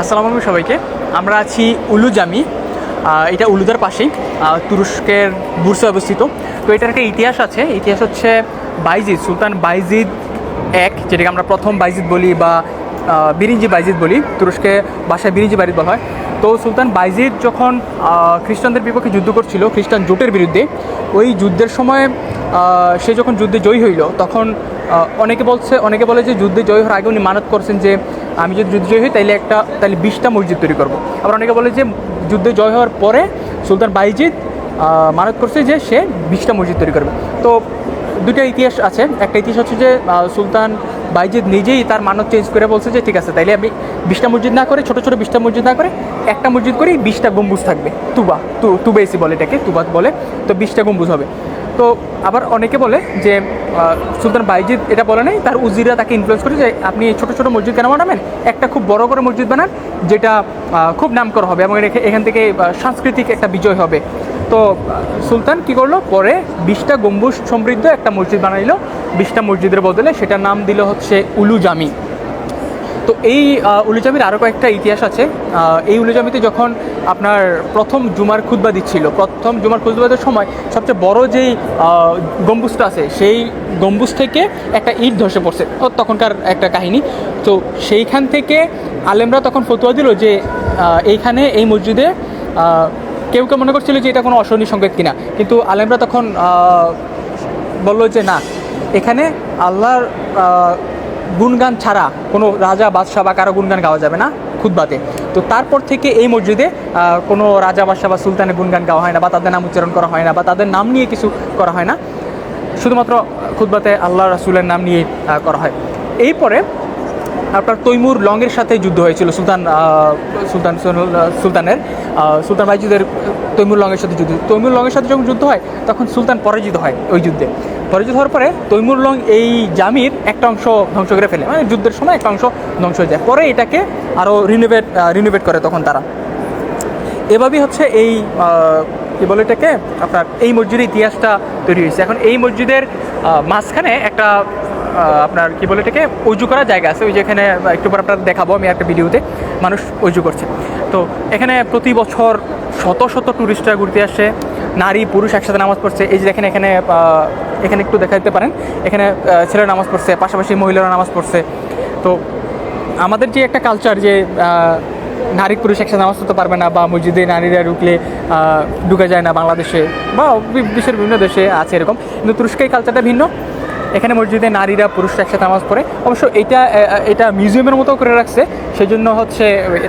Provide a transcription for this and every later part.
আসসালামু আলাইকুম সবাইকে। আমরা আছি উলুজামি এটা উলুদার পাশেই তুরস্কের বুর্সে অবস্থিত। তো এটার একটা ইতিহাস আছে, ইতিহাস হচ্ছে বাইজিদ, সুলতান বাইজিদ এক, যেটাকে আমরা প্রথম বাইজিদ বলি বা বিরিঞ্জি বাইজিদ বলি, তুরস্কে বাসায় বিরিঞ্জি বাইজিদ বলা হয়। তো সুলতান বাইজিদ যখন খ্রিস্টানদের বিপক্ষে যুদ্ধ করছিল, খ্রিস্টান জোটের বিরুদ্ধে, ওই যুদ্ধের সময় সে যখন যুদ্ধে জয়ী হইল, তখন অনেকে বলছে, অনেকে বলে যে যুদ্ধে জয়ী হওয়ার আগে উনি মানত করছেন যে আমি যদি যুদ্ধ জয় হই তাহলে একটা তাহলে বিশটা মসজিদ তৈরি করব। আবার অনেকে বলে যে যুদ্ধে জয় হওয়ার পরে সুলতান বাইজিদ মানত করছে যে সে বিশটা মসজিদ তৈরি করবে। তো দুটো ইতিহাস আছে। একটা ইতিহাস হচ্ছে যে সুলতান বাইজিদ নিজেই তার মানত চেঞ্জ করে বলছে যে, ঠিক আছে, তাইলে আমি বিশটা মসজিদ না করে, ছোটো ছোটো বিশটা মসজিদ না করে, একটা মসজিদ করেই বিশটা গম্বুজ থাকবে। তুবা, তু তুবেসি বলে এটাকে তুবাত বলে। তো বিশটা গম্বুজ হবে। তো আবার অনেকে বলে যে সুলতান বাইজিদ এটা বলে নাই, তার উজিরা তাকে ইনফ্লুয়েন্স করে যে, আপনি ছোটো ছোটো মসজিদ কেন বানাবেন? একটা খুব বড় করে মসজিদ বানান, যেটা খুব নামকর হবে এবং এখান থেকে সাংস্কৃতিক একটা বিজয় হবে। তো সুলতান কি করল? পরে বিশটা গম্বুজ সমৃদ্ধ একটা মসজিদ বানাইলো। বিশটা মসজিদের বদলে সেটার নাম দিল হচ্ছে উলু জামি তো এই উলুজামির আরও কয়েকটা ইতিহাস আছে। এই উলুজামিতে যখন আপনার প্রথম জুমার খুতবা দিচ্ছিল, প্রথম জুমার খুতবাদের সময় সবচেয়ে বড় যেই গম্বুজটা আছে, সেই গম্বুজ থেকে একটা ইট ধসে পড়ছে তখনকার একটা কাহিনী। তো সেইখান থেকে আলেমরা তখন ফতুয়া দিল যে এইখানে এই মসজিদে কেউ কেউ মনে করছিল যে এটা কোনো অশনি সংকেত কিনা। কিন্তু আলেমরা তখন বলল যে না, এখানে আল্লাহর আহ, গুণগান ছাড়া কোনো রাজা বাদশাহ বা কারও গুণগান গাওয়া যাবে না খুদ্বাতে তো তারপর থেকে এই মসজিদে কোনো রাজা বাদশাহ বা সুলতানের গুণগান গাওয়া হয় না বা তাদের নাম উচ্চারণ করা হয় না বা তাদের নাম নিয়ে কিছু করা হয় না। শুধুমাত্র খুদ্বাতে আল্লাহ রাসুলের নাম নিয়ে করা হয়। এই পরে আপনার তৈমুর লংয়ের সাথে যুদ্ধ হয়েছিল সুলতান সুলতান সুলতানের সুলতান বাইজুদের তৈমুর লংয়ের সাথে যুদ্ধ। তৈমুর লংয়ের সাথে যখন যুদ্ধ হয় তখন সুলতান পরাজিত হয় ওই যুদ্ধে। পরাজিত হওয়ার পরে তৈমুর লং এই জামির একটা অংশ ধ্বংস করে ফেলে। মানে যুদ্ধের সময় একটা অংশ ধ্বংস হয়ে যায়। পরে এটাকে আরও রিনোভেট রিনোভেট করে তখন তারা। এভাবেই হচ্ছে এই কী বলে এটাকে? আপনার এই মসজিদের ইতিহাসটা তৈরি হয়েছে। এখন এই মসজিদের মাঝখানে একটা আপনার কি বলে এটাকে? উজু করার জায়গা আছে। ওই যেখানে একটু পর আপনার দেখাবো আমি একটা ভিডিওতে। মানুষ উজু করছে। তো এখানে প্রতি বছর শত শত টুরিস্টরা ঘুরতে আসে। নারী, পুরুষ একসাথে নামাজ পড়ছে। এই যে দেখেন এখানে এখানে একটু দেখা দিতে পারেন। এখানে ছেলেরা নামাজ পড়ছে, পাশাপাশি মহিলারা নামাজ পড়ছে। তো আমাদের যে একটা কালচার যে নারী পুরুষ একসাথে নামাজ পড়তে পারবে না বা মসজিদে নারীরা ঢুকলে ঢুকে যায় না বাংলাদেশে বা বিশ্বের বিভিন্ন দেশে আছে এরকম। কিন্তু তুরস্কের কালচারটা ভিন্ন। এখানে মসজিদে নারীরা পুরুষরা একসাথে নামাজ পড়ে। অবশ্য এটা এটা মিউজিয়ামের মতো করে রাখছে। সেই জন্য হচ্ছে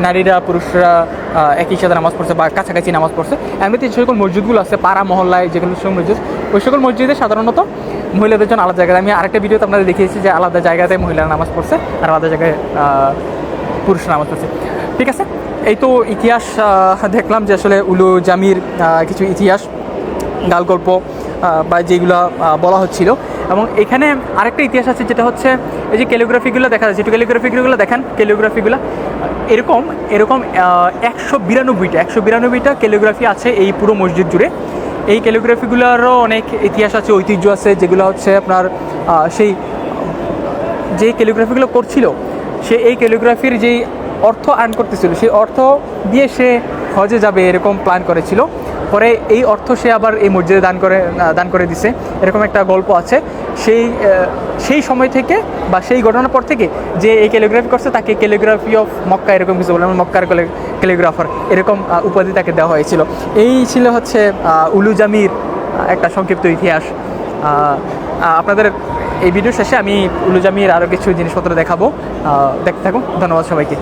নারীরা পুরুষরা একই সাথে নামাজ পড়ছে বা কাছাকাছি নামাজ পড়ছে। এমনিতে যে সকল মসজিদগুলো আছে পাড়া মহল্লায় যেগুলো সকল মসজিদ ওই সকল মসজিদে সাধারণত মহিলাদের জন্য আলাদা জায়গায় আমি আরেকটা ভিডিওতে আপনাদের দেখিয়েছি যে আলাদা জায়গাতে মহিলারা নামাজ পড়ছে আর আলাদা জায়গায় আহ, পুরুষ নামাজ পড়ছে। ঠিক আছে? এই তো ইতিহাস দেখলাম যে আসলে উলু জামির কিছু ইতিহাস গাল গল্প বা যেগুলো বলা হচ্ছিল। এবং এখানে আরেকটা ইতিহাস আছে যেটা হচ্ছে এই যে ক্যালিওগ্রাফিগুলো দেখা যাচ্ছে। একটু ক্যালিওগ্রাফিগুলো দেখেন ক্যালিওগ্রাফিগুলো এরকম এরকম একশো বিরানব্বইটা একশো বিরানব্বইটা ক্যালিওগ্রাফি আছে এই পুরো মসজিদ জুড়ে। এই ক্যালিওগ্রাফিগুলোরও অনেক ইতিহাস আছে, ঐতিহ্য আছে, যেগুলো হচ্ছে আপনার সেই, যে ক্যালিগ্রাফিগুলো করছিল, সে এই ক্যালিগ্রাফির যেই অর্থ আর্ন করতেছিল, সেই অর্থ দিয়ে সে হজে যাবে এরকম প্ল্যান করেছিল। পরে এই অর্থ সে আবার এই মসজিদে দান করে দান করে দিছে। এরকম একটা গল্প আছে। সেই সেই সময় থেকে বা সেই ঘটনার পর থেকে যে এই ক্যালিগ্রাফি করছে তাকে ক্যালিগ্রাফি অফ মক্কা এরকম কিছু বলে মক্কার ক্যালিগ্রাফার এরকম উপাধি তাকে দেওয়া হয়েছিল। এই ছিল হচ্ছে আহ, উলু জামির একটা সংক্ষিপ্ত ইতিহাস। আপনাদের এই ভিডিও শেষে আমি উলুজামির আরও কিছু জিনিসপত্র দেখাবো। দেখতে থাকুন। ধন্যবাদ সবাইকে।